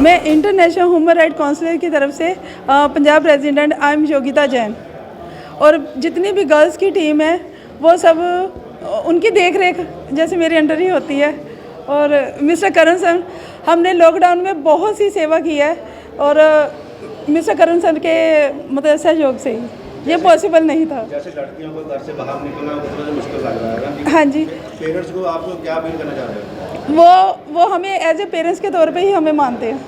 मैं international human right council की तरफ़ से Punjab resident I am Yogita Jain और जितनी भी गर्ल्स की टीम है, वो सब उनकी देख रेख जैसे मेरी अंडर ही होती है। और मिस्टर करण सर, हमने लॉकडाउन में बहुत सी सेवा की है और मिस्टर करण सर के मतलब सहयोग से ही। ये पॉसिबल नहीं था जैसे लड़कियों को घर से बाहर निकलना उतना तो मुश्किल लग रहा है ना हाँ जी पेरेंट्स को आपको क्या अपील करना चाह रहे हो वो वो हमें एज ए पेरेंट्स के तौर पे ही हमें मानते हैं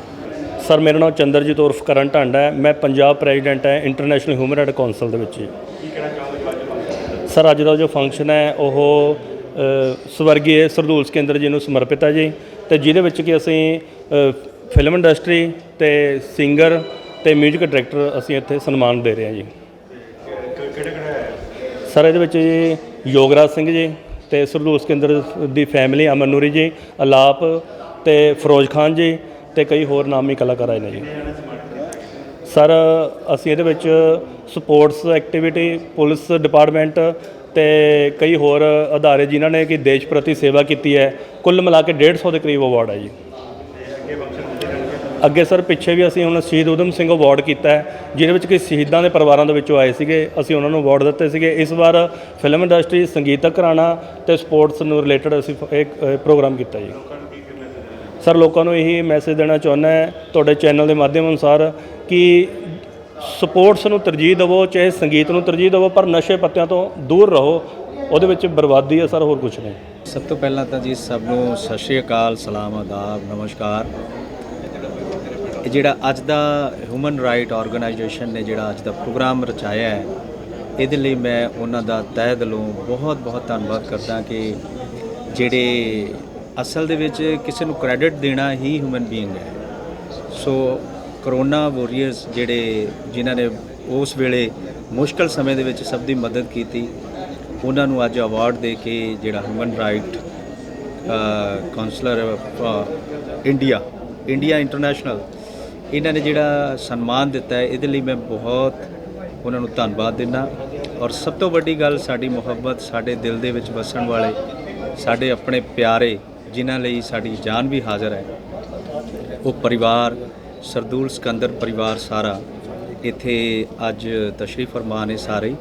ਸਰ ਮੇਰਾ ਨਾਮ ਚੰਦਰਜੀਤ ਉਰਫ ਕਰਨ ਢਾਂਡਾ ਹੈ ਮੈਂ ਪੰਜਾਬ ਪ੍ਰੈਜ਼ੀਡੈਂਟ ਹੈ ਇੰਟਰਨੈਸ਼ਨਲ ਹਿਊਮਨ ਰਾਈਟ ਕਾਉਂਸਲ ਦੇ ਵਿੱਚ ਜੀ ਸਰ ਅੱਜ ਦਾ ਜੋ ਫੰਕਸ਼ਨ ਹੈ ਉਹ ਅ, ਸਵਰਗੀ ਸਰਦੂਲ ਸਿਕੰਦਰ ਜੀ ਨੂੰ ਸਮਰਪਿਤ ਹੈ ਜੀ ਤੇ ਜਿਹਦੇ ਵਿੱਚ ਕਿ ਅਸੀਂ ਅ, ਫਿਲਮ ਇੰਡਸਟਰੀ ਤੇ ਸਿੰਗਰ ਤੇ 뮤직 ਡਾਇਰੈਕਟਰ ਅਸੀਂ ਇੱਥੇ ਸਨਮਾਨ ਦੇ ਰਹੇ ਹਾਂ ਜੀ ਸਰ, ਇਹਦੇ ਵਿੱਚ ਜੀ ਯੋਗਰਾਜ ਸਿੰਘ ਜੀ ਤੇ ਸਰਦੂਲ ਸਿਕੰਦਰ ਦੀ ਫੈਮਿਲੀ ਅਮਨ ਨੂਰੀ ਜੀ, ਅਲਾਪ ਤੇ ਫਿਰੋਜ਼ ਖਾਨ ਜੀ ਤੇ ਕਈ ਹੋਰ ਨਾਮੀ ਕਲਾਕਾਰ ਆਏ ਨੇ ਜੀ। ਸਰ, ਅਸੀਂ ਇਹਦੇ ਵਿੱਚ ਸਪੋਰਟਸ ਐਕਟੀਵਿਟੀ, ਪੁਲਿਸ ਡਿਪਾਰਟਮੈਂਟ ਤੇ ਕਈ ਹੋਰ ਅਦਾਰੇ ਜਿਨ੍ਹਾਂ ਨੇ ਕਿ ਦੇਸ਼ ਪ੍ਰਤੀ ਸੇਵਾ ਕੀਤੀ ਹੈ, ਕੁੱਲ ਮਿਲਾ ਕੇ 150 ਦੇ ਕਰੀਬ ਅਵਾਰਡ ਹੈ ਜੀ। ਅੱਗੇ ਸਰ ਪਿੱਛੇ ਵੀ ਅਸੀਂ ਹੁਣ ਸ਼ਹੀਦ ਉਦਮ ਸਿੰਘ ਅਵਾਰਡ ਕੀਤਾ ਹੈ, ਜਿਹਦੇ ਵਿੱਚ ਕਿ ਸ਼ਹੀਦਾਂ ਦੇ ਪਰਿਵਾਰਾਂ ਦੇ ਵਿੱਚੋਂ ਆਏ ਸੀਗੇ, ਅਸੀਂ ਉਹਨਾਂ ਨੂੰ ਅਵਾਰਡ ਦਿੱਤੇ ਸੀਗੇ। ਇਸ ਵਾਰ ਫਿਲਮ ਇੰਡਸਟਰੀ ਸੰਗੀਤਕ ਘਰਾਣਾ ਤੇ ਸਪੋਰਟਸ ਨੂੰ ਰਿਲੇਟਡ ਅਸੀਂ ਇੱਕ ਪ੍ਰੋਗਰਾਮ ਕੀਤਾ ਜੀ। ਸਰ, ਲੋਕਾਂ ਨੂੰ ਇਹੀ ਮੈਸੇਜ ਦੇਣਾ ਚਾਹੁੰਦਾ ਹੈ ਤੁਹਾਡੇ ਚੈਨਲ ਦੇ ਮਾਧਿਅਮ ਅਨੁਸਾਰ ਕਿ ਸਪੋਰਟਸ ਨੂੰ ਤਰਜੀਹ ਦਿਵੋ, ਚਾਹੇ ਸੰਗੀਤ ਨੂੰ ਤਰਜੀਹ ਦਿਵੋ, ਪਰ ਨਸ਼ੇ ਪੱਤਿਆਂ ਤੋਂ ਦੂਰ ਰਹੋ। ਉਹਦੇ ਵਿੱਚ ਬਰਬਾਦੀ ਹੈ ਸਰ, ਹੋਰ ਕੁਝ ਨਹੀਂ। ਸਭ ਤੋਂ ਪਹਿਲਾਂ ਤਾਂ ਜੀ ਸਭ ਨੂੰ ਸਤਿ ਸ਼੍ਰੀ ਅਕਾਲ, ਸਲਾਮ, ਆਦਾਬ, ਨਮਸਕਾਰ। ਜਿਹੜਾ ਅੱਜ ਦਾ ਹਿਊਮਨ ਰਾਈਟ ਆਰਗੇਨਾਈਜੇਸ਼ਨ ਨੇ ਜਿਹੜਾ ਅੱਜ ਦਾ ਪ੍ਰੋਗਰਾਮ ਰਚਾਇਆ ਹੈ, ਇਹਦੇ ਲਈ ਮੈਂ ਉਹਨਾਂ ਦਾ ਤਹਿ ਦਿਲੋਂ ਬਹੁਤ ਬਹੁਤ ਧੰਨਵਾਦ ਕਰਦਾ ਕਿ ਜਿਹੜੇ ਅਸਲ ਦੇ ਵਿੱਚ ਕਿਸੇ ਨੂੰ ਕ੍ਰੈਡਿਟ ਦੇਣਾ ਹੀ ਹਿਊਮਨ ਬੀਇੰਗ ਹੈ। ਸੋ ਕਰੋਨਾ ਵਾਰੀਅਰਸ ਜਿਹੜੇ ਜਿਨ੍ਹਾਂ ਨੇ ਉਸ ਵੇਲੇ ਮੁਸ਼ਕਲ ਸਮੇਂ ਦੇ ਵਿੱਚ ਸਭ ਦੀ ਮਦਦ ਕੀਤੀ, ਉਹਨਾਂ ਨੂੰ ਅੱਜ ਅਵਾਰਡ ਦੇ ਕੇ ਜਿਹੜਾ human right councillor India India international, ਇਹਨਾਂ ਨੇ ਜਿਹੜਾ ਸਨਮਾਨ ਦਿੱਤਾ ਹੈ, ਇਹਦੇ ਲਈ ਮੈਂ ਬਹੁਤ ਉਹਨਾਂ ਨੂੰ ਧੰਨਵਾਦ ਦਿੰਦਾ। ਔਰ ਸਭ ਤੋਂ ਵੱਡੀ ਗੱਲ ਸਾਡੀ ਮੁਹੱਬਤ ਸਾਡੇ ਦਿਲ ਦੇ ਵਿੱਚ ਵਸਣ ਵਾਲੇ ਸਾਡੇ ਆਪਣੇ ਪਿਆਰੇ, ਜਿਨ੍ਹਾਂ ਲਈ ਸਾਡੀ ਜਾਨ ਵੀ ਹਾਜ਼ਰ ਹੈ, ਉਹ ਪਰਿਵਾਰ, ਸਰਦੂਲ ਸਕੰਦਰ ਪਰਿਵਾਰ ਸਾਰਾ ਇੱਥੇ ਅੱਜ ਤਸ਼ਰੀਫ ਫਰਮਾ ਨੇ ਸਾਰੇ।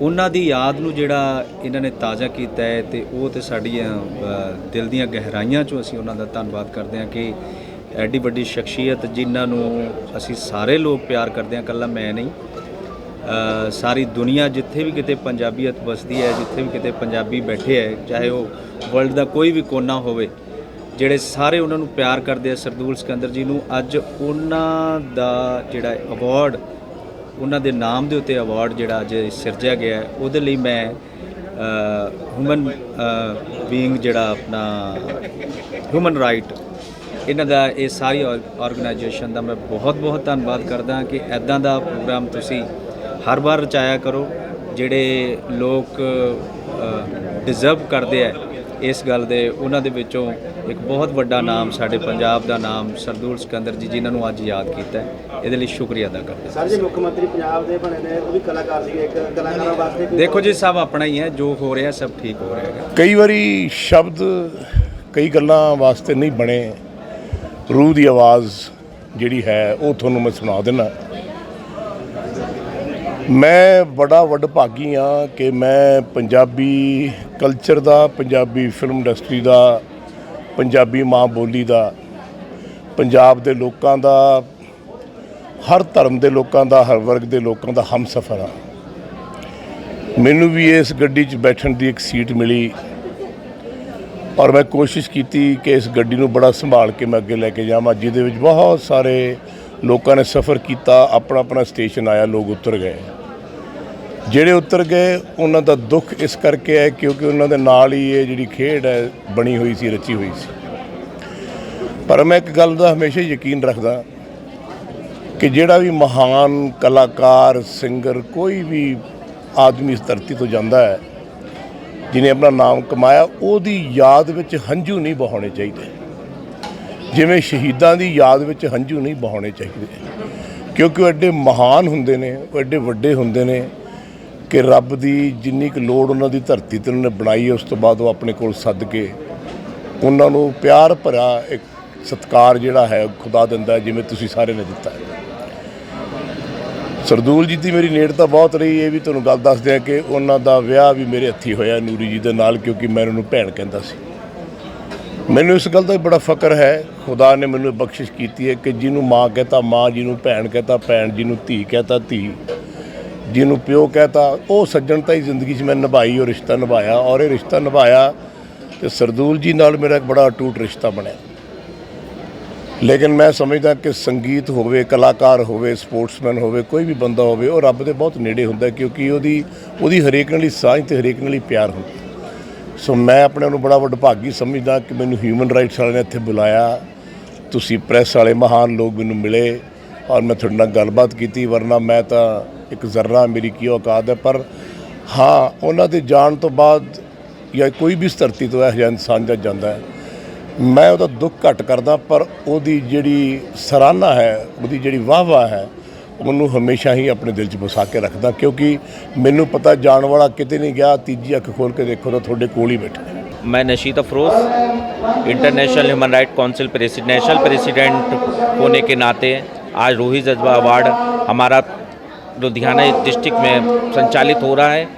ਉਹਨਾਂ ਦੀ ਯਾਦ ਨੂੰ ਜਿਹੜਾ ਇਹਨਾਂ ਨੇ ਤਾਜ਼ਾ ਕੀਤਾ ਹੈ ਤੇ ਉਹ ਤੇ ਸਾਡੀਆਂ ਦਿਲ ਦੀਆਂ ਗਹਿਰਾਈਆਂ ਚੋਂ ਅਸੀਂ ਉਹਨਾਂ ਦਾ ਧੰਨਵਾਦ ਕਰਦੇ ਹਾਂ ਕਿ ਐਡੀ ਵੱਡੀ ਸ਼ਖਸੀਅਤ ਜਿਨ੍ਹਾਂ ਨੂੰ ਅਸੀਂ ਸਾਰੇ ਲੋਕ ਪਿਆਰ ਕਰਦੇ ਹਾਂ, ਇਕੱਲਾ ਮੈਂ ਨਹੀਂ। ਸਾਰੀ ਦੁਨੀਆ ਜਿੱਥੇ ਵੀ ਕਿਤੇ ਪੰਜਾਬੀਅਤ ਵਸਦੀ ਹੈ, ਜਿੱਥੇ ਵੀ ਕਿਤੇ ਪੰਜਾਬੀ ਬੈਠੇ ਹੈ, ਚਾਹੇ ਉਹ ਵਰਲਡ ਦਾ ਕੋਈ ਵੀ ਕੋਨਾ ਹੋਵੇ, ਜਿਹੜੇ ਸਾਰੇ ਉਹਨਾਂ ਨੂੰ ਪਿਆਰ ਕਰਦੇ ਆ, ਸਰਦੂਲ ਸਿਕੰਦਰ ਜੀ ਨੂੰ, ਅੱਜ ਉਹਨਾਂ ਦਾ ਜਿਹੜਾ ਅਵਾਰਡ ਉਹਨਾਂ ਦੇ ਨਾਮ ਦੇ ਉੱਤੇ ਅਵਾਰਡ ਜਿਹੜਾ ਅੱਜ ਸਿਰਜਿਆ ਗਿਆ ਉਹਦੇ ਲਈ ਮੈਂ ਹਿਊਮਨ ਬੀਇੰਗ ਜਿਹੜਾ ਆਪਣਾ ਹਿਊਮਨ ਰਾਈਟ ਇਹਨਾਂ ਦਾ ਇਹ ਸਾਰੀ ਆਰਗੇਨਾਈਜੇਸ਼ਨ ਦਾ ਮੈਂ ਬਹੁਤ ਬਹੁਤ ਧੰਨਵਾਦ ਕਰਦਾ ਕਿ ਐਦਾਂ ਦਾ ਪ੍ਰੋਗਰਾਮ ਤੁਸੀਂ ਹਰ ਵਾਰ ਰਚਾਇਆ ਕਰੋ ਜਿਹੜੇ ਲੋਕ ਡਿਜ਼ਰਵ ਕਰਦੇ ਆ ਇਸ ਗੱਲ ਦੇ ਉਹਨਾਂ ਦੇ ਵਿੱਚੋਂ ਇੱਕ ਬਹੁਤ ਵੱਡਾ ਨਾਮ ਸਾਡੇ ਪੰਜਾਬ ਦਾ ਨਾਮ ਸਰਦੂਲ ਸਿਕੰਦਰ ਜੀ ਜਿਨ੍ਹਾਂ ਨੂੰ ਅੱਜ ਯਾਦ ਕੀਤਾ ਹੈ। ਇਹਦੇ ਲਈ ਸ਼ੁਕਰੀਆ ਅਦਾ ਕਰਦੇ। ਸਰ ਜੀ ਮੁੱਖ ਮੰਤਰੀ ਪੰਜਾਬ ਦੇ ਬਣੇ ਨੇ ਉਹ ਵੀ ਕਲਾਕਾਰ ਸੀਗੇ ਇੱਕ ਕਲਾਕਾਰਾਂ ਵਾਸਤੇ ਦੇਖੋ ਜੀ ਸਭ ਆਪਣਾ ਹੀ ਹੈ ਜੋ ਹੋ ਰਿਹਾ ਸਭ ਠੀਕ ਹੋ ਰਿਹਾ ਹੈ। ਕਈ ਵਾਰੀ ਸ਼ਬਦ ਕਈ ਗੱਲਾਂ ਵਾਸਤੇ ਨਹੀਂ ਬਣੇ। ਰੂਹ ਦੀ ਆਵਾਜ਼ ਜਿਹੜੀ ਹੈ, ਉਹ ਤੁਹਾਨੂੰ ਮੈਂ ਸੁਣਾ ਦਿੰਦਾ ਮੈਂ ਬੜਾ ਵਡਭਾਗੀ ਆ ਕਿ ਮੈਂ ਪੰਜਾਬੀ ਕਲਚਰ ਦਾ, ਪੰਜਾਬੀ ਫਿਲਮ ਇੰਡਸਟਰੀ ਦਾ, ਪੰਜਾਬੀ ਮਾਂ ਬੋਲੀ ਦਾ, ਪੰਜਾਬ ਦੇ ਲੋਕਾਂ ਦਾ, ਹਰ ਧਰਮ ਦੇ ਲੋਕਾਂ ਦਾ, ਹਰ ਵਰਗ ਦੇ ਲੋਕਾਂ ਦਾ ਹਮਸਫਰ ਆ ਮੈਨੂੰ ਵੀ ਇਸ ਗੱਡੀ 'ਚ ਬੈਠਣ ਦੀ ਇੱਕ ਸੀਟ ਮਿਲੀ। ਔਰ ਮੈਂ ਕੋਸ਼ਿਸ਼ ਕੀਤੀ ਕਿ ਇਸ ਗੱਡੀ ਨੂੰ ਬੜਾ ਸੰਭਾਲ ਕੇ ਮੈਂ ਅੱਗੇ ਲੈ ਕੇ ਜਾਵਾਂ, ਜਿਹਦੇ ਵਿੱਚ ਬਹੁਤ ਸਾਰੇ ਲੋਕਾਂ ਨੇ ਸਫ਼ਰ ਕੀਤਾ ਆਪਣਾ ਆਪਣਾ ਸਟੇਸ਼ਨ ਆਇਆ, ਲੋਕ ਉਤਰ ਗਏ। ਜਿਹੜੇ ਉਤਰ ਗਏ, ਉਹਨਾਂ ਦਾ ਦੁੱਖ ਇਸ ਕਰਕੇ ਹੈ ਕਿਉਂਕਿ ਉਹਨਾਂ ਦੇ ਨਾਲ ਹੀ ਇਹ ਜਿਹੜੀ ਖੇਡ ਹੈ, ਬਣੀ ਹੋਈ ਸੀ, ਰਚੀ ਹੋਈ ਸੀ। ਪਰ ਮੈਂ ਇੱਕ ਗੱਲ ਦਾ ਹਮੇਸ਼ਾ ਯਕੀਨ ਰੱਖਦਾ ਕਿ ਜਿਹੜਾ ਵੀ ਮਹਾਨ ਕਲਾਕਾਰ, ਸਿੰਗਰ, ਕੋਈ ਵੀ ਆਦਮੀ ਇਸ ਧਰਤੀ ਤੋਂ ਜਾਂਦਾ ਹੈ ਜਿਹਨੇ ਆਪਣਾ ਨਾਮ ਕਮਾਇਆ, ਉਹਦੀ ਯਾਦ ਵਿੱਚ ਹੰਝੂ ਨਹੀਂ ਬਹਾਉਣੇ ਚਾਹੀਦੇ। ਜਿਵੇਂ ਸ਼ਹੀਦਾਂ ਦੀ ਯਾਦ ਵਿੱਚ ਹੰਝੂ ਨਹੀਂ ਬਹਾਉਣੇ ਚਾਹੀਦੇ। ਕਿਉਂਕਿ ਉਹ ਐਡੇ ਮਹਾਨ ਹੁੰਦੇ ਨੇ, ਉਹ ਐਡੇ ਵੱਡੇ ਹੁੰਦੇ ਨੇ ਕਿ ਰੱਬ ਦੀ ਜਿੰਨੀ ਕੁ ਲੋੜ ਉਹਨਾਂ ਦੀ ਧਰਤੀ ਤੇ ਉਹਨਾਂ ਨੇ ਬਣਾਈ ਹੈ, ਉਸ ਤੋਂ ਬਾਅਦ ਉਹ ਆਪਣੇ ਕੋਲ ਸੱਦ ਕੇ ਉਹਨਾਂ ਨੂੰ ਪਿਆਰ ਭਰਿਆ ਇੱਕ ਸਤਿਕਾਰ ਜਿਹੜਾ ਹੈ, ਉਹ ਖੁਦਾ ਦਿੰਦਾ ਜਿਵੇਂ ਤੁਸੀਂ ਸਾਰੇ ਨੇ ਦਿੱਤਾ ਹੈ। ਸਰਦੂਲ ਜੀ ਦੀ ਮੇਰੀ ਨੇੜਤਾ ਬਹੁਤ ਰਹੀ, ਇਹ ਵੀ ਤੁਹਾਨੂੰ ਗੱਲ ਦੱਸ ਦਿਆਂ ਕਿ ਉਹਨਾਂ ਦਾ ਵਿਆਹ ਵੀ ਮੇਰੇ ਹੱਥੀ ਹੋਇਆ ਨੂਰੀ ਜੀ ਦੇ ਨਾਲ, ਕਿਉਂਕਿ ਮੈਂ ਉਹਨੂੰ ਭੈਣ ਕਹਿੰਦਾ ਸੀ। ਮੈਨੂੰ ਇਸ ਗੱਲ ਦਾ ਬੜਾ ਫਕਰ ਹੈ। ਖੁਦਾ ਨੇ ਮੈਨੂੰ ਇਹ ਬਖਸ਼ਿਸ਼ ਕੀਤੀ ਹੈ ਕਿ ਜਿਹਨੂੰ ਮਾਂ ਕਹਤਾ, ਮਾਂ ਜਿਹਨੂੰ ਭੈਣ ਕਹਤਾ, ਭੈਣ ਜਿਹਨੂੰ ਧੀ ਕਹਤਾ, ਧੀ ਜਿਹਨੂੰ ਪਿਓ ਕਹਤਾ, ਉਹ ਸੱਜਣਤਾ ਹੀ ਜ਼ਿੰਦਗੀ 'ਚ ਮੈਂ ਨਿਭਾਈ ਉਹ ਰਿਸ਼ਤਾ ਨਿਭਾਇਆ। ਔਰ ਇਹ ਰਿਸ਼ਤਾ ਨਿਭਾਇਆ ਤੇ ਸਰਦੂਲ ਜੀ ਨਾਲ ਮੇਰਾ ਇੱਕ ਬੜਾ ਅਟੂਟ ਰਿਸ਼ਤਾ ਬਣਿਆ। ਲੇਕਿਨ ਮੈਂ ਸਮਝਦਾ ਕਿ ਸੰਗੀਤ ਹੋਵੇ, ਕਲਾਕਾਰ ਹੋਵੇ, ਸਪੋਰਟਸਮੈਨ ਹੋਵੇ, ਕੋਈ ਵੀ ਬੰਦਾ ਹੋਵੇ, ਉਹ ਰੱਬ ਦੇ ਬਹੁਤ ਨੇੜੇ ਹੁੰਦਾ ਕਿਉਂਕਿ ਉਹਦੀ ਉਹਦੀ ਹਰੇਕ ਨਾਲ ਹੀ ਸਾਂਝ ਤੇ ਹਰੇਕ ਨਾਲ ਹੀ ਪਿਆਰ ਹੁੰਦਾ ਸੋ ਮੈਂ ਆਪਣੇ ਨੂੰ ਬੜਾ ਵਡਭਾਗੀ ਸਮਝਦਾ ਕਿ ਮੈਨੂੰ ਹਿਊਮਨ ਰਾਈਟਸ ਵਾਲਿਆਂ ਨੇ ਇੱਥੇ ਬੁਲਾਇਆ। ਤੁਸੀਂ ਪ੍ਰੈਸ ਵਾਲੇ ਮਹਾਨ ਲੋਕ ਮੈਨੂੰ ਮਿਲੇ ਔਰ ਮੈਂ ਤੁਹਾਡੇ ਨਾਲ ਗੱਲਬਾਤ ਕੀਤੀ, ਵਰਨਾ ਮੈਂ ਤਾਂ ਇੱਕ ਜ਼ਰਰਾ ਮੇਰੀ ਕੀ ਔਕਾਤ ਹੈ, ਪਰ ਹਾਂ, ਉਹਨਾਂ ਦੇ ਜਾਣ ਤੋਂ ਬਾਅਦ ਜਾਂ ਕੋਈ ਵੀ ਧਰਤੀ ਤੋਂ ਇਹੋ ਜਿਹਾ ਇਨਸਾਨ ਜਦ ਜਾਂਦਾ ਹੈ ਮੈਂ ਉਹਦਾ ਦੁੱਖ ਘੱਟ ਕਰਦਾ ਪਰ ਉਹਦੀ ਜਿਹੜੀ ਸਰਾਹਨਾ ਹੈ ਉਹਦੀ ਜਿਹੜੀ ਵਾਹ-ਵਾਹ ਹੈ ਉਹਨੂੰ ਹਮੇਸ਼ਾ ਹੀ ਆਪਣੇ ਦਿਲ 'ਚ ਵਸਾ ਕੇ ਰੱਖਦਾ ਕਿਉਂਕਿ ਮੈਨੂੰ ਪਤਾ ਜਾਣ ਵਾਲਾ ਕਿਤੇ ਨਹੀਂ ਗਿਆ ਤੀਜੀ ਅੱਖ ਖੋਲ ਕੇ ਦੇਖੋ ਤਾਂ ਤੁਹਾਡੇ ਕੋਲ ਹੀ ਬੈਠਾ ਹੈ मैं Nasheed Afroz international human right council president national president होने के नाते आज रूही जज्बा अवार्ड हमारा लुधियाना डिस्ट्रिक्ट में संचालित हो रहा है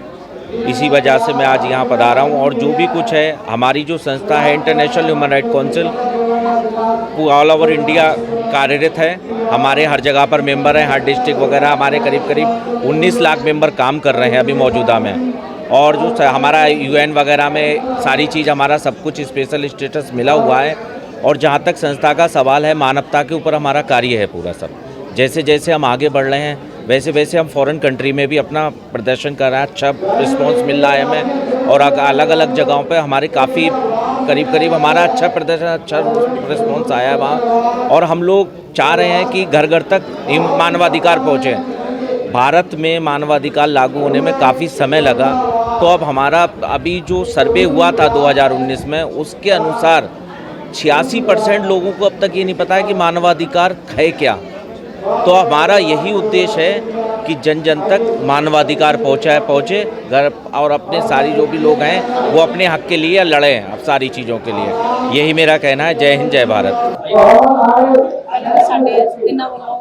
इसी वजह से मैं आज यहाँ पधारा हूँ और जो भी कुछ है, हमारी जो संस्था है international human right council all over India कार्यरत है। हमारे हर जगह पर मेंबर हैं, हर डिस्ट्रिक्ट वगैरह, हमारे करीब करीब 19 लाख मेंबर काम कर रहे हैं अभी मौजूदा में। और जो हमारा यूएन वगैरह में सारी चीज़, हमारा सब कुछ स्पेशल स्टेटस मिला हुआ है। और जहाँ तक संस्था का सवाल है, मानवता के ऊपर हमारा कार्य है पूरा सब। जैसे जैसे हम आगे बढ़ रहे हैं वैसे वैसे हम फॉरेन कंट्री में भी अपना प्रदर्शन कर रहे हैं अच्छा रिस्पॉन्स मिल रहा है हमें। और अलग अलग जगहों पे हमारे काफ़ी करीब करीब हमारा अच्छा प्रदर्शन अच्छा रिस्पॉन्स आया है वहाँ। और हम लोग चाह रहे हैं कि घर घर तक मानवाधिकार पहुँचे। भारत में मानवाधिकार लागू होने में काफ़ी समय लगा। तो अब हमारा, अभी जो सर्वे हुआ था 2019 में, उसके अनुसार छियासी परसेंट लोगों को अब तक ये नहीं पता है कि मानवाधिकार है क्या। तो हमारा यही उद्देश्य है कि जन जन तक मानवाधिकार पहुँचा पहुँचे घर और अपने सारी जो भी लोग हैं वो अपने हक के लिए लड़ें अब सारी चीज़ों के लिए यही मेरा कहना है जय हिंद जय भारत ਸਾਡੇ ਇਹਨਾਂ ਵੱਲੋਂ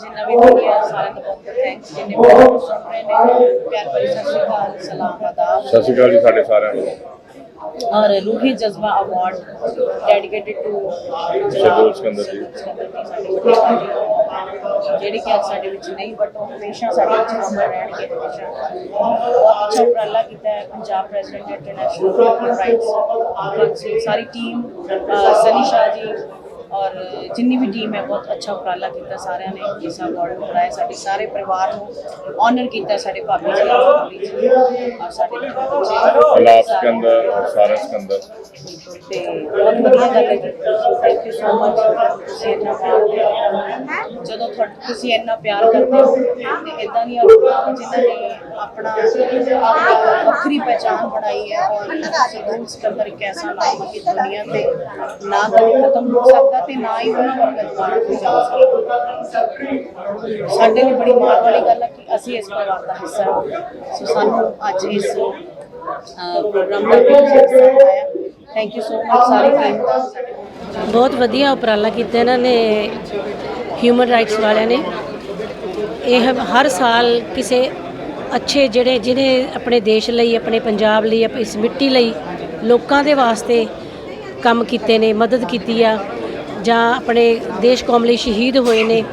ਜਿੰਨਾ ਵੀ ਹੋ ਗਿਆ ਸਾਰਿਆਂ ਦਾ ਬਹੁਤ ਬਹੁਤ ਥੈਂਕਸ ਜਿੰਨੇ ਵੀ ਸਾਨੂੰ ਸੁਣ ਰਹੇ ਨੇ ਪਿਆਰ ਭਰੀ ਸਤਿ ਸ਼੍ਰੀ ਅਕਾਲ ਸਲਾਮ ਆਦਾਬ ਸਤਿ ਸ਼੍ਰੀ ਅਕਾਲ ਜੀ ਸਾਡੇ ਸਾਰਿਆਂ ਨੂੰ ਔਰ ਰੂਹੀ ਜਜ਼ਬਾ award dedicated to Shahidul Sikandar ji. ਜਿਹੜੀ ਕਿ ਅੱਜ ਸਾਡੇ ਵਿੱਚ ਨਹੀਂ ਬਟ ਉਹ ਹਮੇਸ਼ਾ ਸਾਡੇ ਵਿੱਚ ਅਮਰ ਰਹਿਣਗੇ ਹਮੇਸ਼ਾ ਬਹੁਤ ਅੱਛਾ ਉਪਰਾਲਾ ਕੀਤਾ ਹੈ ਪੰਜਾਬ ਪ੍ਰੈਜ਼ੀਡੈਂਟ ਇੰਟਰਨੈਸ਼ਨਲ ਰਾਈਟਸ ਸਾਰੀ ਟੀਮ ਸਨੀ ਸ਼ਾਹ ਜੀ ਔਰ ਜਿੰਨੀ ਵੀ ਟੀਮ ਹੈ ਬਹੁਤ ਅੱਛਾ ਉਪਰਾਲਾ ਕੀਤਾ ਸਾਰਿਆਂ ਨੇ ਇਸ ਅਵਾਰਡ ਨੂੰ ਕਰਾਇਆ ਸਾਡੇ ਸਾਰੇ ਪਰਿਵਾਰ ਨੂੰ ਆਨਰ ਕੀਤਾ ਸਾਡੇ ਭਾਬੀ ਜੀ ਭਾਬੀ ਜੀ ਔਰ ਸਾਡੇ ਬੱਚੇ ਅਲਾਪ ਸਿਕੰਦਰ ਔਰ ਸਾਰਾ ਸਿਕੰਦਰ ਤੇ ਬਹੁਤ ਵਧੀਆ ਗੱਲ ਹੈ ਜੀ ਥੈਂਕ ਯੂ ਸੋ ਮਚ ਤੁਸੀਂ ਇੰਨਾ ਪਿਆਰ ਦਿੰਦੇ ਹੋ। ਜਦੋਂ ਤੁਹਾ- ਤੁਸੀਂ ਇੰਨਾ ਪਿਆਰ ਕਰਦੇ ਹੋ ਤੇ ਇਦਾਂ ਦੀਆਂ ਲੋਕਾਂ ਜਿਨ੍ਹਾਂ ਨੇ ਆਪਣਾ ਅਹ, ਵੱਖਰੀ ਪਹਿਚਾਨ ਬਣਾਈ ਹੈ ਔਰ ਸਰਦੂਲ ਸਿਕੰਦਰ ਇੱਕ ਐਸਾ ਨਾਮ ਹੈ ਕਿ ਦੁਨੀਆ ਤੇ ਨਾ ਕਦੇ ਖਤਮ ਹੋ ਸਕਦਾ ਤੇ ਨਾ ਹੀ ਉਹਨਾਂ ਵਰਗਾ ਦੁਬਾਰਾ ਕੋਈ ਜਾ ਸਕਦਾ ਸਾਡੇ ਲਈ ਬੜੀ ਮਾਣ ਵਾਲੀ ਗੱਲ ਹੈ ਕਿ ਅਸੀਂ ਇਸ ਪਰਿਵਾਰ ਦਾ ਹਿੱਸਾ ਹਾਂ ਸੋ ਸਾਨੂੰ ਅੱਜ ਇਸ ਪ੍ਰੋਗਰਾਮ ਦਾ ਹਿੱਸਾ ਬਣਾਇਆ ਥੈਂਕ ਯੂ ਸੋ ਮਚ ਸਾਰੀ ਟੀਮ ਦਾ। ਬਹੁਤ ਵਧੀਆ ਉਪਰਾਲਾ ਕੀਤਾ ਇਹਨਾਂ ਨੇ ਹਿਊਮਨ ਰਾਈਟਸ ਵਾਲਿਆਂ ਨੇ। ਇਹ ਹਰ ਸਾਲ ਕਿਸੇ ਅੱਛੇ ਜਿਹੜੇ, ਜਿਹਨੇ ਆਪਣੇ ਦੇਸ਼ ਲਈ, ਆਪਣੇ ਪੰਜਾਬ ਲਈ ਆਪਣੀ ਇਸ ਮਿੱਟੀ ਲਈ ਲੋਕਾਂ ਦੇ ਵਾਸਤੇ ਕੰਮ ਕੀਤੇ ਨੇ, ਮਦਦ ਕੀਤੀ ਆ। ਜਾਂ ਆਪਣੇ ਦੇਸ਼ ਕੌਮ ਲਈ ਸ਼ਹੀਦ ਹੋਏ ਨੇ,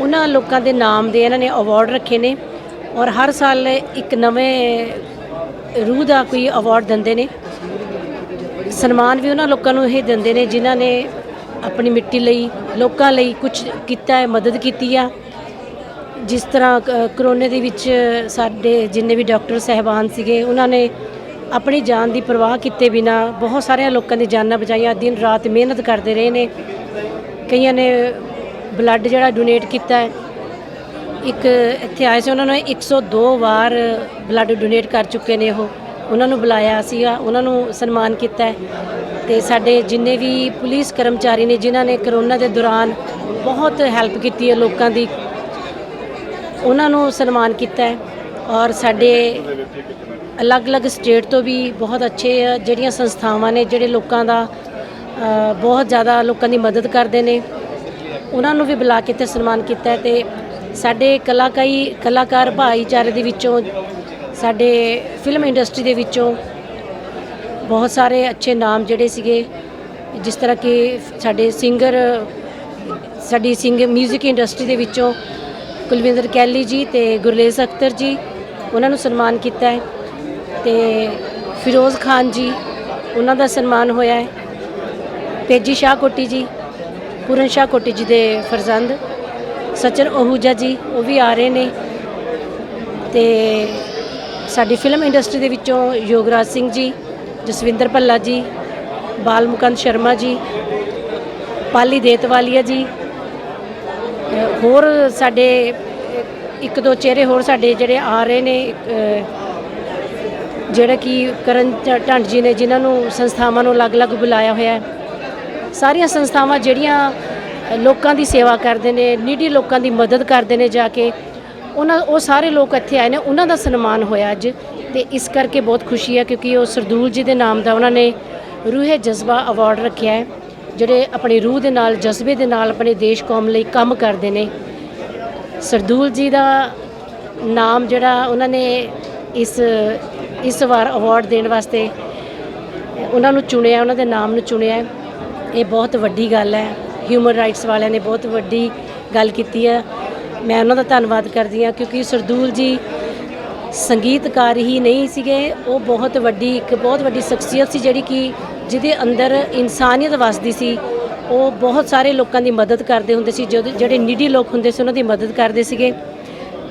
ਉਹਨਾਂ ਲੋਕਾਂ ਦੇ ਨਾਮ ਦੇ ਇਹਨਾਂ ਨੇ ਅਵਾਰਡ ਰੱਖੇ ਨੇ ਔਰ ਹਰ ਸਾਲ ਇੱਕ ਨਵੇਂ ਰੂਹ ਦਾ ਕੋਈ ਅਵਾਰਡ ਦਿੰਦੇ ਨੇ। ਸਨਮਾਨ ਵੀ ਉਹਨਾਂ ਲੋਕਾਂ ਨੂੰ ਇਹ ਦਿੰਦੇ ਨੇ ਜਿਨ੍ਹਾਂ ਨੇ ਆਪਣੀ ਮਿੱਟੀ ਲਈ, ਲੋਕਾਂ ਲਈ ਕੁਝ ਕੀਤਾ ਹੈ, ਮਦਦ ਕੀਤੀ ਆ। ਜਿਸ ਤਰ੍ਹਾਂ ਕ- ਕਰੋਨੇ ਦੇ ਵਿੱਚ ਸਾਡੇ ਜਿੰਨੇ ਵੀ ਡਾਕਟਰ ਸਹਿਬਾਨ ਸੀਗੇ, ਉਹਨਾਂ ਨੇ ਆਪਣੀ ਜਾਨ ਦੀ ਪਰਵਾਹ ਕੀਤੇ ਬਿਨਾ ਬਹੁਤ ਸਾਰਿਆਂ ਲੋਕਾਂ ਦੀ ਜਾਨਾਂ ਬਚਾਈਆਂ, ਦਿਨ ਰਾਤ ਮਿਹਨਤ ਕਰਦੇ ਰਹੇ ਨੇ। ਕਈਆਂ ਨੇ ਬਲੱਡ ਜਿਹੜਾ ਡੋਨੇਟ ਕੀਤਾ ਹੈ, ਇੱਕ ਇੱਥੇ ਆਏ ਸੀ, ਉਹਨਾਂ ਨੇ 102 ਵਾਰ ਬਲੱਡ ਡੋਨੇਟ ਕਰ ਚੁੱਕੇ ਨੇ ਉਹ। ਉਹਨਾਂ ਨੂੰ ਬੁਲਾਇਆ ਸੀਗਾ, ਉਹਨਾਂ ਨੂੰ ਸਨਮਾਨ ਕੀਤਾ ਹੈ। ਤੇ ਸਾਡੇ ਜਿੰਨੇ ਵੀ ਪੁਲਿਸ ਕਰਮਚਾਰੀ ਨੇ, ਜਿਨ੍ਹਾਂ ਨੇ ਕਰੋਨਾ ਦੇ ਦੌਰਾਨ ਬਹੁਤ ਹੈਲਪ ਕੀਤੀ ਹੈ ਲੋਕਾਂ ਦੀ, ਉਹਨਾਂ ਨੂੰ ਸਨਮਾਨ ਕੀਤਾ ਹੈ। ਔਰ ਸਾਡੇ ਅਲੱਗ-ਅਲੱਗ ਸਟੇਟ ਤੋਂ ਵੀ ਬਹੁਤ ਅੱਛੇ ਜਿਹੜੀਆਂ ਸੰਸਥਾਵਾਂ ਨੇ, ਜਿਹੜੇ ਲੋਕਾਂ ਦਾ ਬਹੁਤ ਜ਼ਿਆਦਾ ਲੋਕਾਂ ਦੀ ਮਦਦ ਕਰਦੇ ਨੇ। ਉਹਨਾਂ ਨੂੰ ਵੀ ਬੁਲਾ ਕੇ ਇੱਥੇ ਸਨਮਾਨ ਕੀਤਾ ਹੈ ਤੇ ਸਾਡੇ ਕਲਾਕਾਈ, ਕਲਾਕਾਰ ਭਾਈਚਾਰੇ ਦੇ ਵਿੱਚੋਂ, ਸਾਡੇ ਫਿਲਮ ਇੰਡਸਟਰੀ ਦੇ ਵਿੱਚੋਂ ਬਹੁਤ ਸਾਰੇ ਅੱਛੇ ਨਾਮ ਜਿਹੜੇ ਸੀਗੇ, ਜਿਸ ਤਰ੍ਹਾਂ ਕਿ ਸਾਡੇ ਸਿੰਗਰ ਸਾਡੀ ਸਿੰਗ 뮤직 ਇੰਡਸਟਰੀ ਦੇ ਵਿੱਚੋਂ ਕੁਲਵਿੰਦਰ ਕੈਲੀ ਜੀ ਤੇ ਗੁਰਲੇਸ ਅਖਤਰ ਜੀ, ਉਹਨਾਂ ਨੂੰ ਸਨਮਾਨ ਕੀਤਾ ਹੈ ਤੇ ਫਿਰੋਜ਼ ਖਾਨ ਜੀ, ਉਹਨਾਂ ਦਾ ਸਨਮਾਨ ਹੋਇਆ ਹੈ। ਤੇਜੀ ਸ਼ਾਹ ਕੋਟੀ ਜੀ ਪੂਰਨ ਸ਼ਾਹ ਕੋਟੀ ਜੀ ਦੇ ਫਰਜ਼ੰਦ ਸਚਨ ਉਹੂਜਾ ਜੀ ਉਹ ਵੀ ਆ ਰਹੇ ਨੇ। ਤੇ ਸਾਡੀ ਫਿਲਮ ਇੰਡਸਟਰੀ ਦੇ ਵਿੱਚੋਂ ਯੋਗਰਾਜ ਸਿੰਘ ਜੀ ਜਸਵਿੰਦਰ ਭੱਲਾ ਜੀ ਬਾਲ ਮੁਕੰਦ ਸ਼ਰਮਾ ਜੀ ਪਾਲੀ ਦੇਤਵਾਲੀਆ ਜੀ ਹੋਰ ਸਾਡੇ ਇੱਕ ਦੋ ਚਿਹਰੇ ਹੋਰ ਸਾਡੇ ਜਿਹੜੇ ਆ ਰਹੇ ਨੇ ਅ, ਜਿਹੜਾ ਕਿ ਕਰਨ ਢੰਡ ਜੀ ਨੇ ਜਿਨ੍ਹਾਂ ਨੂੰ ਸੰਸਥਾਵਾਂ ਨੂੰ ਅਲੱਗ-ਅਲੱਗ ਬੁਲਾਇਆ ਹੋਇਆ ਹੈ। ਸਾਰੀਆਂ ਸੰਸਥਾਵਾਂ ਜਿਹੜੀਆਂ ਲੋਕਾਂ ਦੀ ਸੇਵਾ ਕਰਦੇ ਨੇ ਨੀਡੀ ਲੋਕਾਂ ਦੀ ਮਦਦ ਕਰਦੇ ਨੇ ਜਾ ਕੇ, ਉਹਨਾਂ, ਉਹ ਸਾਰੇ ਲੋਕ ਇੱਥੇ ਆਏ ਨੇ, ਉਹਨਾਂ ਦਾ ਸਨਮਾਨ ਹੋਇਆ ਅੱਜ ਤੇ ਇਸ ਕਰਕੇ ਬਹੁਤ ਖੁਸ਼ੀ ਹੈ ਕਿਉਂਕਿ ਉਹ ਸਰਦੂਲ ਜੀ ਦੇ ਨਾਮ ਦਾ ਉਹਨਾਂ ਨੇ ਰੂਹੇ ਜਜ਼ਬਾ ਅਵਾਰਡ ਰੱਖਿਆ ਹੈ, ਜਿਹੜੇ ਆਪਣੀ ਰੂਹ ਦੇ ਨਾਲ, ਜਜ਼ਬੇ ਦੇ ਨਾਲ ਆਪਣੇ ਦੇਸ਼ ਕੌਮ ਲਈ ਕੰਮ ਕਰਦੇ ਨੇ। ਸਰਦੂਲ ਜੀ ਦਾ ਨਾਮ ਜਿਹੜਾ ਉਹਨਾਂ ਨੇ ਇਸ ਇਸ ਵਾਰ ਅਵਾਰਡ ਦੇਣ ਵਾਸਤੇ ਉਹਨਾਂ ਨੂੰ ਚੁਣਿਆ, ਉਹਨਾਂ ਦੇ ਨਾਮ ਨੂੰ ਚੁਣਿਆ ਇਹ ਬਹੁਤ ਵੱਡੀ ਗੱਲ ਹੈ। ਹਿਊਮਨ ਰਾਈਟਸ ਵਾਲਿਆਂ ਨੇ ਬਹੁਤ ਵੱਡੀ ਗੱਲ ਕੀਤੀ ਹੈ। ਮੈਂ ਉਹਨਾਂ ਦਾ ਧੰਨਵਾਦ ਕਰਦੀ ਹਾਂ ਕਿਉਂਕਿ ਸਰਦੂਲ ਜੀ ਸੰਗੀਤਕਾਰ ਹੀ ਨਹੀਂ ਸੀਗੇ। ਉਹ ਬਹੁਤ ਵੱਡੀ, ਇੱਕ ਬਹੁਤ ਵੱਡੀ ਸ਼ਖਸੀਅਤ ਸੀ ਜਿਹੜੀ ਕਿ ਜਿਹਦੇ ਅੰਦਰ ਇਨਸਾਨੀਅਤ ਵਸਦੀ ਸੀ। ਉਹ ਬਹੁਤ ਸਾਰੇ ਲੋਕਾਂ ਦੀ ਮਦਦ ਕਰਦੇ ਹੁੰਦੇ ਸੀ ਜਦੋਂ ਜਿਹੜੇ ਨੀਡੀ ਲੋਕ ਹੁੰਦੇ ਸੀ, ਉਹਨਾਂ ਦੀ ਮਦਦ ਕਰਦੇ ਸੀਗੇ।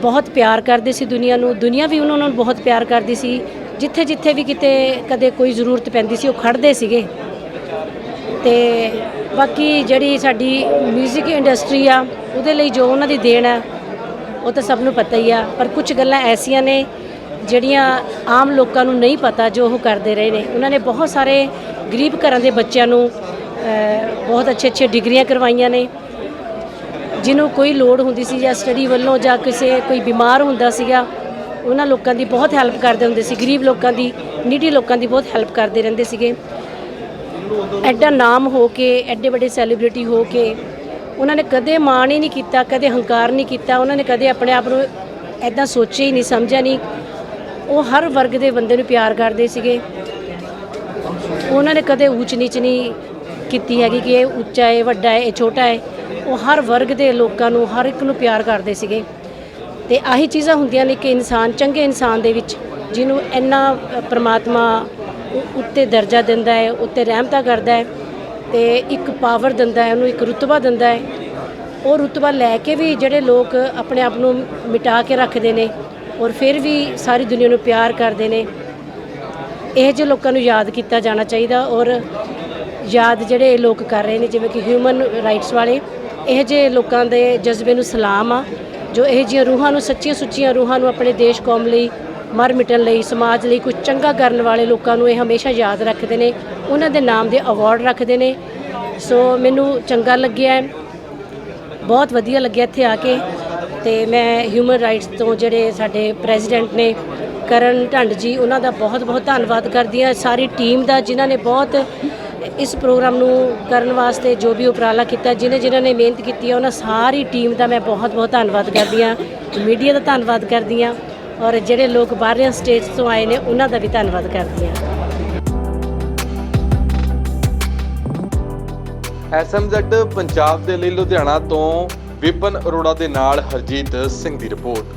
ਬਹੁਤ ਪਿਆਰ ਕਰਦੇ ਸੀ ਦੁਨੀਆ ਨੂੰ। ਦੁਨੀਆ ਵੀ ਉਹਨਾਂ ਨੂੰ ਬਹੁਤ ਪਿਆਰ ਕਰਦੀ ਸੀ। ਜਿੱਥੇ ਜਿੱਥੇ ਵੀ ਕਿਤੇ ਕਦੇ ਕੋਈ ਜ਼ਰੂਰਤ ਪੈਂਦੀ ਸੀ, ਉਹ ਖੜਦੇ ਸੀਗੇ। ਤੇ ਬਾਕੀ ਜਿਹੜੀ ਸਾਡੀ 뮤직 ਇੰਡਸਟਰੀ ਆ, ਉਹਦੇ ਲਈ ਜੋ ਉਹਨਾਂ ਦੀ ਦੇਣ ਆ, ਉਹ ਤਾਂ ਸਭ ਨੂੰ ਪਤਾ ਹੀ ਆ। ਪਰ ਕੁਝ ਗੱਲਾਂ ਐਸੀਆਂ ਨੇ ਜਿਹੜੀਆਂ ਆਮ ਲੋਕਾਂ ਨੂੰ ਨਹੀਂ ਪਤਾ ਜੋ ਉਹ ਕਰਦੇ ਰਹੇ ਨੇ। ਉਹਨਾਂ ਨੇ ਬਹੁਤ ਸਾਰੇ ਗਰੀਬ ਘਰਾਂ ਦੇ ਬੱਚਿਆਂ ਨੂੰ ਬਹੁਤ ਅੱਛੇ ਅੱਛੇ ਡਿਗਰੀਆਂ ਕਰਵਾਈਆਂ ਨੇ। ਜਿਹਨੂੰ ਕੋਈ ਲੋੜ ਹੁੰਦੀ ਸੀ ਜਾਂ ਸਟੱਡੀ ਵੱਲੋਂ ਜਾਂ ਕਿਸੇ ਕੋਈ ਬਿਮਾਰ ਹੁੰਦਾ ਸੀਗਾ, ਉਹਨਾਂ ਲੋਕਾਂ ਦੀ ਬਹੁਤ ਹੈਲਪ ਕਰਦੇ ਹੁੰਦੇ ਸੀ। ਗਰੀਬ ਲੋਕਾਂ ਦੀ ਨੀਡੀ ਲੋਕਾਂ ਦੀ ਬਹੁਤ ਹੈਲਪ ਕਰਦੇ ਰਹਿੰਦੇ ਸੀਗੇ। ਐਡਾ ਨਾਮ ਹੋ ਕੇ ਐਡੇ ਵੱਡੇ ਸੈਲੀਬ੍ਰਿਟੀ ਹੋ ਕੇ ਉਹਨਾਂ ਨੇ ਕਦੇ ਮਾਣ ਹੀ ਨਹੀਂ ਕੀਤਾ ਕਦੇ ਹੰਕਾਰ ਨਹੀਂ ਕੀਤਾ ਉਹਨਾਂ ਨੇ ਕਦੇ ਆਪਣੇ ਆਪ ਨੂੰ ਐਦਾਂ ਸੋਚਿਆ ਹੀ ਨਹੀਂ ਸਮਝਿਆ ਨਹੀਂ। ਉਹ ਹਰ ਵਰਗ ਦੇ ਬੰਦੇ ਨੂੰ ਪਿਆਰ ਕਰਦੇ ਸੀਗੇ। ਉਹਨਾਂ ਨੇ ਕਦੇ ਉੱਚ ਨੀਚ ਨਹੀਂ ਕੀਤੀ ਹੈਗੀ ਕਿ ਇਹ ਉੱਚਾ ਹੈ ਵੱਡਾ ਹੈ ਇਹ ਛੋਟਾ ਹੈ। ਉਹ ਹਰ ਵਰਗ ਦੇ ਲੋਕਾਂ ਨੂੰ ਹਰ ਇੱਕ ਨੂੰ ਪਿਆਰ ਕਰਦੇ ਸੀਗੇ। ਤੇ ਆਹੀ ਚੀਜ਼ਾਂ ਹੁੰਦੀਆਂ ਨੇ ਕਿ ਇਨਸਾਨ ਚੰਗੇ ਇਨਸਾਨ ਦੇ ਵਿੱਚ ਜਿਹਨੂੰ ਇੰਨਾ ਅ, ਪ੍ਰਮਾਤਮਾ ਉੱਤੇ ਦਰਜਾ ਦਿੰਦਾ ਹੈ, ਉੱਤੇ ਰਹਿਮਤਾ ਕਰਦਾ ਹੈ ਤੇ ਇੱਕ ਪਾਵਰ ਦਿੰਦਾ ਹੈ, ਉਹਨੂੰ ਇੱਕ ਰੁਤਬਾ ਦਿੰਦਾ ਹੈ। ਉਹ ਰੁਤਬਾ ਲੈ ਕੇ ਵੀ ਜਿਹੜੇ ਲੋਕ ਆਪਣੇ ਆਪ ਨੂੰ ਮਿਟਾ ਕੇ ਰੱਖਦੇ ਨੇ ਔਰ ਫਿਰ ਵੀ ਸਾਰੀ ਦੁਨੀਆ ਨੂੰ ਪਿਆਰ ਕਰਦੇ ਨੇ, ਇਹ ਜਿਹੇ ਲੋਕਾਂ ਨੂੰ ਯਾਦ ਕੀਤਾ ਜਾਣਾ ਚਾਹੀਦਾ ਔਰ ਯਾਦ ਜਿਹੜੇ ਇਹ ਲੋਕ ਕਰ ਰਹੇ ਨੇ, ਜਿਵੇਂ ਕਿ ਹਿਊਮਨ ਰਾਈਟਸ ਵਾਲੇ, ਇਹ ਜਿਹੇ ਲੋਕਾਂ ਦੇ ਜਜ਼ਬੇ ਨੂੰ ਸਲਾਮ ਆ, ਜੋ ਇਹ ਜਿਹੀਆਂ ਰੂਹਾਂ ਨੂੰ, ਸੱਚੀਆਂ ਸੁੱਚੀਆਂ ਰੂਹਾਂ ਨੂੰ ਆਪਣੇ ਦੇਸ਼ ਕੌਮ ਲਈ ਮਰ ਮਿਟਣ ਲਈ, ਸਮਾਜ ਲਈ ਕੁਝ ਚੰਗਾ ਕਰਨ ਵਾਲੇ ਲੋਕਾਂ ਨੂੰ ਇਹ ਹਮੇਸ਼ਾ ਯਾਦ ਰੱਖਦੇ ਨੇ, ਉਹਨਾਂ ਦੇ ਨਾਮ ਦੇ ਅਵਾਰਡ ਰੱਖਦੇ ਨੇ। ਸੋ ਮੈਨੂੰ ਚੰਗਾ ਲੱਗਿਆ ਬਹੁਤ ਵਧੀਆ ਲੱਗਿਆ ਇੱਥੇ ਆ ਕੇ। ਤੇ ਮੈਂ ਹਿਊਮਨ ਰਾਈਟਸ ਤੋਂ ਜਿਹੜੇ ਸਾਡੇ ਪ੍ਰੈਜ਼ੀਡੈਂਟ ਨੇ, ਕਰਨ ਢੰਡ ਜੀ, ਉਹਨਾਂ ਦਾ ਬਹੁਤ ਬਹੁਤ ਧੰਨਵਾਦ ਕਰਦੀ ਹਾਂ। ਸਾਰੀ ਟੀਮ ਦਾ, ਜਿਨ੍ਹਾਂ ਨੇ ਬਹੁਤ ਇਸ ਪ੍ਰੋਗਰਾਮ ਨੂੰ ਕਰਨ ਵਾਸਤੇ ਜੋ ਵੀ ਉਪਰਾਲਾ ਕੀਤਾ ਜਿਹਨੇ ਜਿਨ੍ਹਾਂ ਨੇ ਮਿਹਨਤ ਕੀਤੀ ਹੈ ਉਹਨਾਂ ਸਾਰੀ ਟੀਮ ਦਾ ਮੈਂ ਬਹੁਤ ਬਹੁਤ ਧੰਨਵਾਦ ਕਰਦੀ ਹਾਂ। ਮੀਡੀਆ ਦਾ ਧੰਨਵਾਦ ਕਰਦੀ ਹਾਂ। ਔਰ ਜਿਹੜੇ ਲੋਕ ਬਾਹਰਲੇ ਸਟੇਟਸ ਤੋਂ ਆਏ ਨੇ, ਉਹਨਾਂ ਦਾ ਵੀ ਧੰਨਵਾਦ ਕਰਦੀ ਹਾਂ। ਐਸਐਮਜ਼ੈਡ ਪੰਜਾਬ ਦੇ ਲਈ ਲੁਧਿਆਣਾ ਤੋਂ ਵਿਪਨ ਅਰੋੜਾ ਦੇ ਨਾਲ ਹਰਜੀਤ ਸਿੰਘ ਦੀ ਰਿਪੋਰਟ।